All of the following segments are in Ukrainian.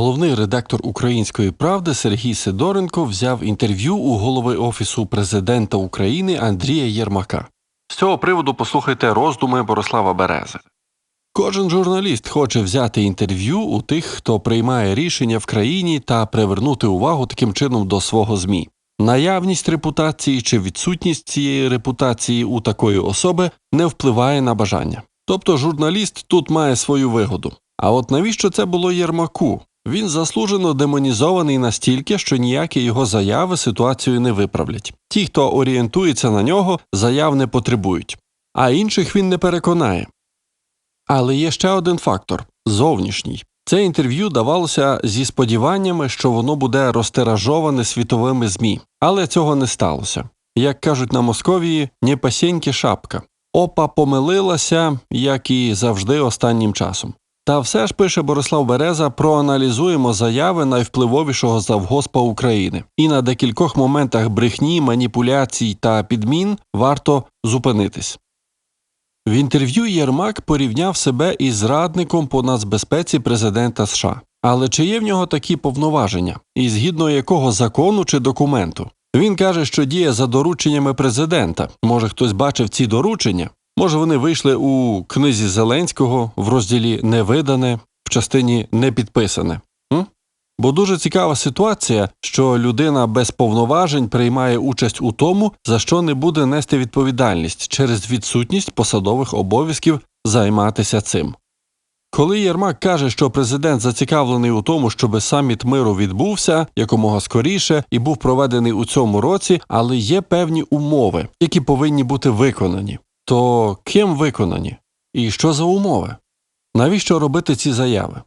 Головний редактор Української правди Сергій Сидоренко взяв інтерв'ю у голови Офісу президента України Андрія Єрмака. З цього приводу послухайте роздуми Борислава Берези. Кожен журналіст хоче взяти інтерв'ю у тих, хто приймає рішення в країні та привернути увагу таким чином до свого ЗМІ. Наявність репутації чи відсутність цієї репутації у такої особи не впливає на бажання. Тобто журналіст тут має свою вигоду. А от навіщо це було Єрмаку? Він заслужено демонізований настільки, що ніякі його заяви ситуацію не виправлять. Ті, хто орієнтується на нього, заяв не потребують, а інших він не переконає. Але є ще один фактор зовнішній. Це інтерв'ю давалося зі сподіваннями, що воно буде розтиражоване світовими ЗМІ, але цього не сталося. Як кажуть на Московії, не пасєньки шапка. Опа помилилася, як і завжди останнім часом. Та все ж пише Борислав Береза, проаналізуємо заяви найвпливовішого завгоспа України, і на декількох моментах брехні, маніпуляцій та підмін варто зупинитись. В інтерв'ю Єрмак порівняв себе із зрадником по нацбезпеці президента США. Але чи є в нього такі повноваження, і згідно якого закону чи документу? Він каже, що діє за дорученнями президента. Може, хтось бачив ці доручення? Може, вони вийшли у книзі Зеленського в розділі Невидане в частині не підписане. М? Бо дуже цікава ситуація, що людина без повноважень приймає участь у тому, за що не буде нести відповідальність через відсутність посадових обов'язків займатися цим. Коли Єрмак каже, що президент зацікавлений у тому, щоб саміт миру відбувся якомога скоріше і був проведений у цьому році, але є певні умови, які повинні бути виконані, то ким виконані? І що за умови? Навіщо робити ці заяви?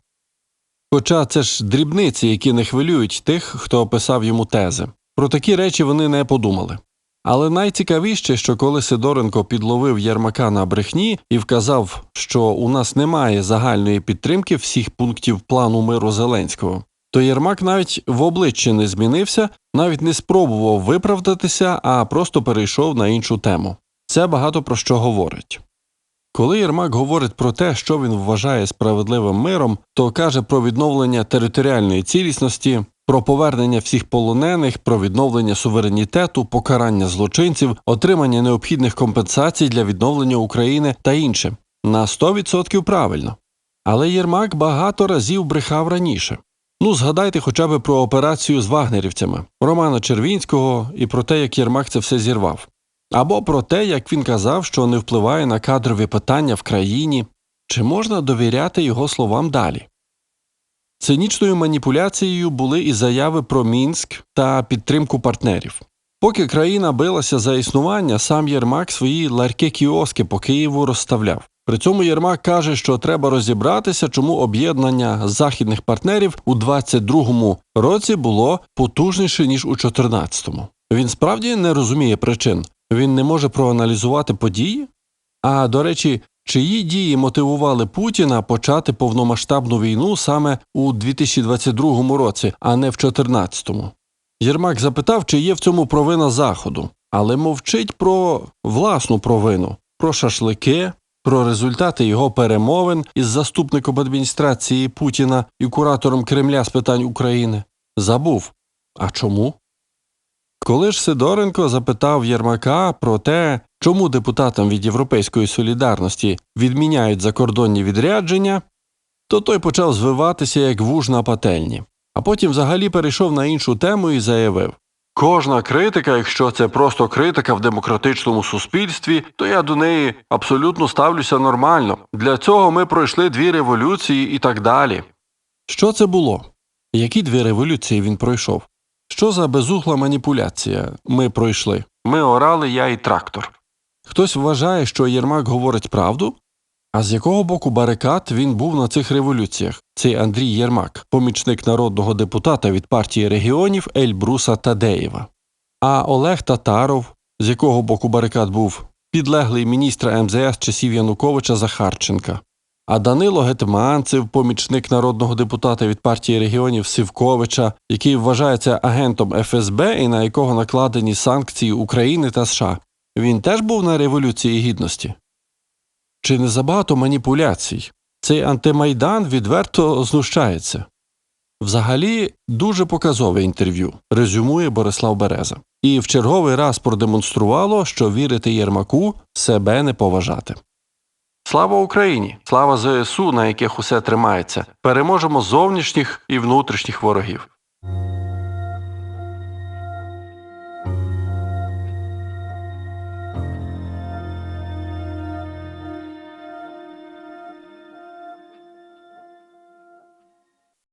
Хоча це ж дрібниці, які не хвилюють тих, хто описав йому тези. Про такі речі вони не подумали. Але найцікавіше, що коли Сидоренко підловив Єрмака на брехні і вказав, що у нас немає загальної підтримки всіх пунктів плану миру Зеленського, то Єрмак навіть в обличчі не змінився, навіть не спробував виправдатися, а просто перейшов на іншу тему. Це багато про що говорить. Коли Єрмак говорить про те, що він вважає справедливим миром, то каже про відновлення територіальної цілісності, про повернення всіх полонених, про відновлення суверенітету, покарання злочинців, отримання необхідних компенсацій для відновлення України та інше на 100% правильно. Але Єрмак багато разів брехав раніше. Ну, згадайте хоча б про операцію з вагнерівцями Романа Червінського і про те, як Єрмак це все зірвав. Або про те, як він казав, що не впливає на кадрові питання в країні, чи можна довіряти його словам далі. Цинічною маніпуляцією були і заяви про Мінськ та підтримку партнерів. Поки країна билася за існування, сам Єрмак свої ларьки кіоски по Києву розставляв. При цьому Єрмак каже, що треба розібратися, чому об'єднання західних партнерів у 22-му році було потужніше ніж у 14-му. Він справді не розуміє причин. Він не може проаналізувати події? А до речі, чиї дії мотивували Путіна почати повномасштабну війну саме у 2022 році, а не в 2014? Єрмак запитав, чи є в цьому провина Заходу, але мовчить про власну провину, про шашлики, про результати його перемовин із заступником адміністрації Путіна і куратором Кремля з питань України. Забув. А чому? Коли ж Сидоренко запитав Єрмака про те, чому депутатам від Європейської солідарності відміняють закордонні відрядження, то той почав звиватися як вуж на пательні, а потім взагалі перейшов на іншу тему і заявив Кожна критика, якщо це просто критика в демократичному суспільстві, то я до неї абсолютно ставлюся нормально. Для цього ми пройшли дві революції і так далі. Що це було? Які дві революції він пройшов? Що за безухла маніпуляція ми пройшли? Ми орали, я і трактор. Хтось вважає, що Єрмак говорить правду? А з якого боку барикад він був на цих революціях? Цей Андрій Єрмак, помічник народного депутата від партії регіонів Ельбруса Тадеєва. А Олег Татаров, з якого боку барикад був підлеглий міністра МЗС часів Януковича Захарченка. А Данило Гетманцев, помічник народного депутата від партії регіонів Сивковича, який вважається агентом ФСБ і на якого накладені санкції України та США, він теж був на Революції Гідності. Чи не забагато маніпуляцій? Цей антимайдан відверто знущається. Взагалі, дуже показове інтерв'ю, резюмує Борислав Береза. І в черговий раз продемонструвало, що вірити Єрмаку себе не поважати. Слава Україні! Слава ЗСУ, на яких усе тримається. Переможемо зовнішніх і внутрішніх ворогів.